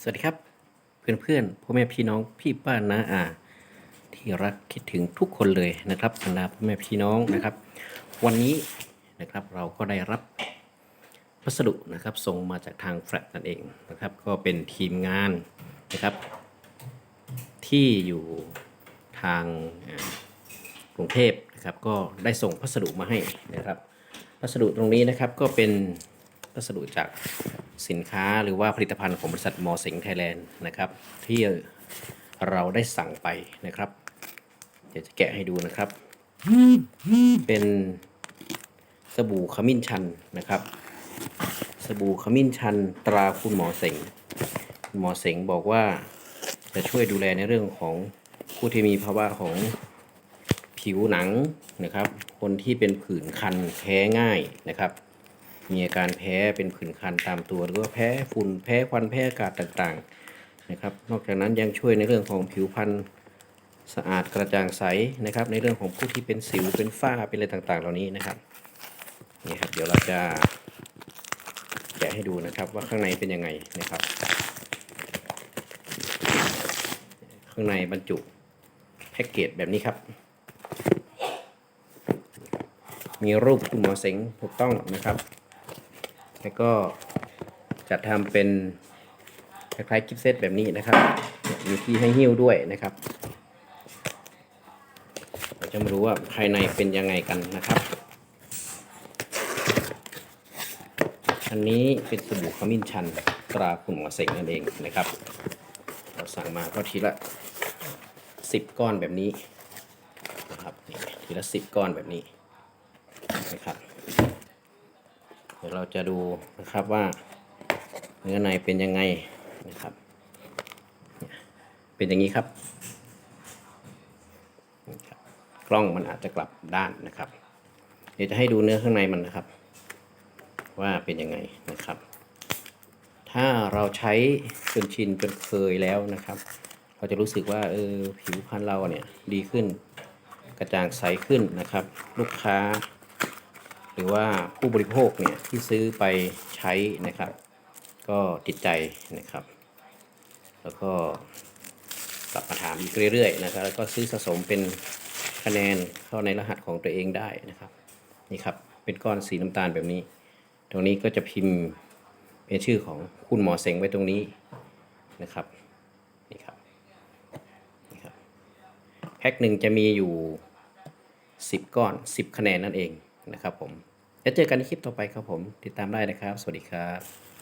สวัสดีครับ เพื่อนๆพ่อแม่พี่น้องพี่ป้าน้าอาที่รักคิดถึงทุกคนเลยนะครับบรรดาพ่อแม่พี่น้องนะครับ วันนี้นะครับเราก็ได้รับพัสดุนะครับส่งมาจากทางแฟลตนั่นเองนะครับ ก็เป็นทีมงานนะครับ ที่อยู่ทางกรุงเทพนะครับก็ได้ส่งพัสดุมาให้นะครับ พัสดุตรงนี้นะครับก็เป็นพัสดุจาก สินค้าหรือว่าผลิตภัณฑ์ของบริษัทมอสิงไทยแลนด์นะครับ ที่เราได้สั่งไปนะครับ เดี๋ยวจะแกะให้ดูนะครับ เป็นสบู่ขมิ้นชันนะครับ สบู่ขมิ้นชันตราคุณหมอเสงหมอเสงบอกว่าจะช่วยดูแลในเรื่องของผู้ที่มีภาวะของผิวหนังนะครับ คนที่เป็นผื่นคันแพ้ง่ายนะครับ มีอาการแพ้เป็นผื่นคันตามตัว หรือว่าแพ้ฝุ่นแพ้ควันแพ้อากาศต่างๆนะครับ นอกจากนั้นยังช่วยในเรื่องของผิวพรรณสะอาดกระจ่างใสนะครับ ในเรื่องของผู้ที่เป็นสิวเป็นฝ้าเป็นอะไรต่างๆ เหล่านี้นะครับนี่ครับเดี๋ยวเราจะแกะให้ดูนะครับว่าข้างในเป็นยังไงนะครับ ข้างในบรรจุแพ็กเกจแบบนี้ครับ มีรูปคุณหมอเสงถูกต้องนะครับ แล้วก็จัดทำเป็นคล้ายๆกิฟเซตแบบนี้นะครับ มีที่ให้หิ้วด้วยนะครับ เราจะมารู้ว่าภายในเป็นยังไงกันนะครับ อันนี้เป็นสบู่ขมิ้นชันตราคุณหมอเสงนั่นเองนะครับ เราสั่งมาก็ทีละสิบก้อนแบบนี้นะครับทีละสิบก้อนแบบนี้นะครับ เราจะดูนะครับว่าเนื้อในเป็นยังไงนะครับ เป็นอย่างนี้ครับนี่ครับ กล้องมันอาจจะกลับด้านนะครับ เดี๋ยวจะให้ดูเนื้อข้างในมันนะครับ ว่าเป็นยังไงนะครับ ถ้าเราใช้จนชินจนเคยแล้วนะครับ เราจะรู้สึกว่าเออผิวพรรณเราเนี่ยดีขึ้นกระจ่างใสขึ้นนะครับ ลูกค้า หรือว่าผู้บริโภคเนี่ยที่ซื้อไปใช้นะครับ ก็ติดใจนะครับ แล้วก็กลับมาถามอีกเรื่อยๆนะครับ แล้วก็ซื้อสะสมเป็นคะแนนเข้าในรหัสของตัวเองได้นะครับนี่ครับเป็นก้อนสีน้ำตาลแบบนี้ ตรงนี้ก็จะพิมพ์เป็นชื่อของคุณหมอเสงไว้ตรงนี้นะครับนี่ครับนี่ครับแพ็คหนึ่งจะมีอยู่ 10 ก้อน 10 คะแนนนั่นเอง นะครับผมแล้วเจอกันในคลิปต่อไปครับผม ติดตามได้นะครับ สวัสดีครับ